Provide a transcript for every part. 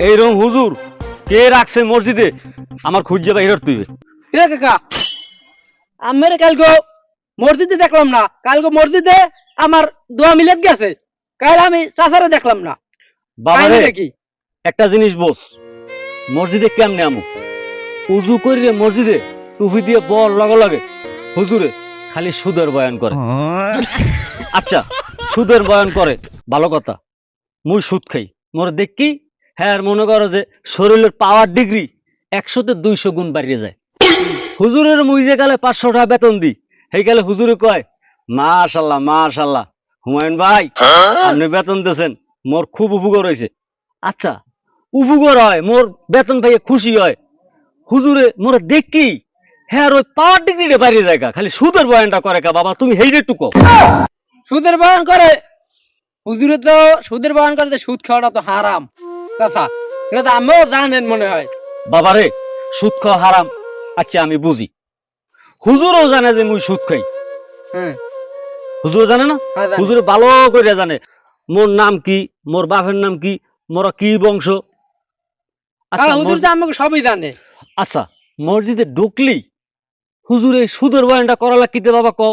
এইরকম হুজুর কে রাখছে মসজিদে? আমার খুঁজে বাইর তুই রে কাকা? আমার কালকে মসজিদে দেখলাম না। কালকে মসজিদে আমার দোয়া মিলাত গেছে। কাল আমি চাচারে দেখলাম না। বাবা রে, একটা জিনিস বস মসজিদে কেমনে আমু? উজু করিলে মসজিদে টুপি দিয়ে বর লগে লগে। হুজুরে খালি সুদের বয়ান করে। আচ্ছা সুদের বয়ান করে। ভালো কথা। মুই সুদ খাই। মোর দেখি হ্যাঁ মনে করো যে শরীরের পাওয়ার ডিগ্রি একশোতে দুইশো গুণ বাড়িয়ে যায়। হুজুরের মুই যে গেলে পাঁচশো টাকা বেতন দি সেই গেলে হুজুরে কয় মাশাল্লাহ মাশাল্লাহ হুমায়ুন ভাই আপনি বেতন দিয়েছেন মোর খুব উপকার হয়েছে। আচ্ছা উপকার হয় মোর বেতন পাইয়ে খুশি হয়। হুজুরে মোর দেখি হ্যাঁ ওই পাওয়ার ডিগ্রিটা বাড়িয়ে যায় গা। খালি সুদের বয়ানটা করে কা বাবা তুমি হেই রে টুকো সুদের বয়ান করে? হুজুরে তো সুদের বয়ান করে যে সুদ খাওয়াটা তো হারাম। চাচা এটা তো আমিও জানেন মনে হয়। বাবারে সুদ খাওয়া হারাম আচ্ছা আমি বুঝি। হুজুরও জানে যে মুই সুদ খাই। হ্যাঁ। হুজুর জানে না? হ্যাঁ, হুজুর ভালো করে জানে মোর নাম কি মোর বাপের নাম কি মোরা কি বংশ? আচ্ছা হুজুর তো আমাকে সবই জানে। আচ্ছা মসজিদে ঢুকলি হুজুর এই সুদের বয়ানটা করা লাগিতে বাবা কও?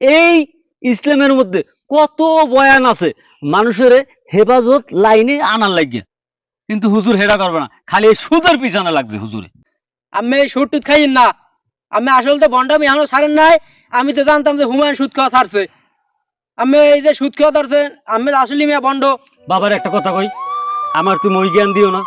এই ইসলামের মধ্যে কত বয়ান আছে মানুষের হেফাজত লাইনে আনার লাগিয়া। কিন্তু হুজুর হেডা করবে না। খালি এই সুদের পিছনে লাগছে হুজুরে। আমি এই সুদ টুদ খাইন না। আমি আসলে তো বন্ডামি এখনও ছাড়েন নাই আমি তো জানতাম যে হুমায়ুন সুদ খাওয়া ছাড়ছে। আমি এই যে সুদ খাওয়া ধরছে আমি আসলে মিয়া বন্ড। বাবার একটা কথা কই আমার তুমি ওই জ্ঞান দিও না।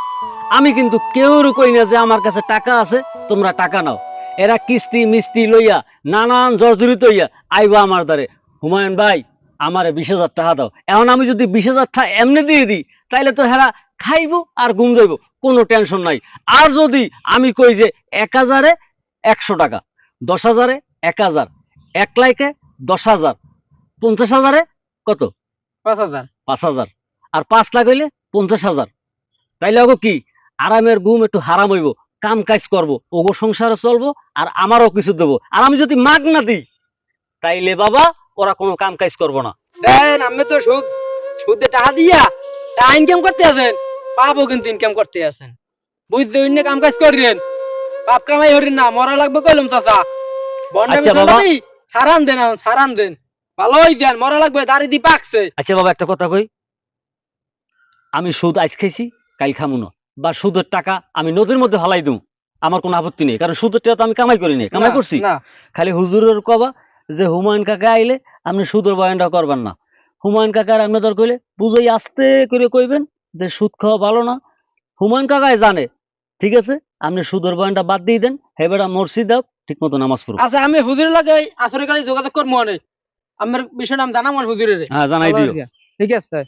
আমি কিন্তু কেউর কই না যে আমার কাছে টাকা আছে তোমরা টাকা নাও। এরা কিস্তি মিস্তি লইয়া নানান জর্জরিত হইয়া আইবা আমার দ্বারে। হুমায়ুন ভাই আমারে বিশ হাজার টাকা দাও। এখন আমি যদি বিশ হাজার টাকা এমনি দিয়ে দিই তাইলে তো হেরা খাইবো আর ঘুম যাইবো কোনো টেনশন নাই। আর যদি আমি কই যে এক হাজারে একশো টাকা দশ হাজারে এক হাজার এক লাইকে দশ হাজার পঞ্চাশ হাজারে কত? পাঁচ হাজার। পাঁচ হাজার। আর পাঁচ লাখ হইলে পঞ্চাশ হাজার। তাইলে ওগো কি? আরামের ঘুম একটু হারাম হইব কাম কাজ করব ওগো সংসারে চলবো আর আমারও কিছু দেবো। আর আমি যদি মাগ না দিই তাইলে বাবা ওরা কোনো কাম কাজ করব না। দেন আমি তো সুদ। সুদে টাকা দিয়া টাকা ইনকাম করতে আছেন? পাবো কিন্তু ইনকাম করতে আছেন। বুঝতে অন্য কাম কাজ করিলেন। পাপ কামাই হরিন না মরা লাগবে কইলাম চাচা। বন্ডামি আচ্ছা ছাড়ান দেন এখন ছাড়ান দেন ভালোই দেন মরা লাগবে দাড়ি দি পাকছে। আচ্ছা বাবা একটা কথা কই? আমি সুদ আজ খাইছি কাল খামু না। বা সুদের টাকা আমি নদীর মধ্যে হালাই দিই আমার কোনো আপত্তি নেই কারণ সুদের টাকা তো আমি কামাই করি নাই কামাই করছি। খালি হুজুরের কবা যে হুমায়ুন কাকা আইলে আপনি সুদের বয়ানটা করবেন না। হুমায়ুন কাকার আপনি দর কইলে বুঝাই আস্তে করে কইবেন যে সুদ খাওয়া ভালো না। হুমায়ুন কাকাই জানে ঠিক আছে? আপনি সুদের বয়ানটা বাদ দিয়ে দেন। হেবেটা মসজিদ দাও ঠিক মতো নামাজ পড়ো। আচ্ছা আমি হুজুরের লাগে আসরে কালে যোগাযোগ করব অনেক। আমার বিষয়টা আমি জানাম আর হুজুরের। হ্যাঁ জানাই দিও। ঠিক আছে।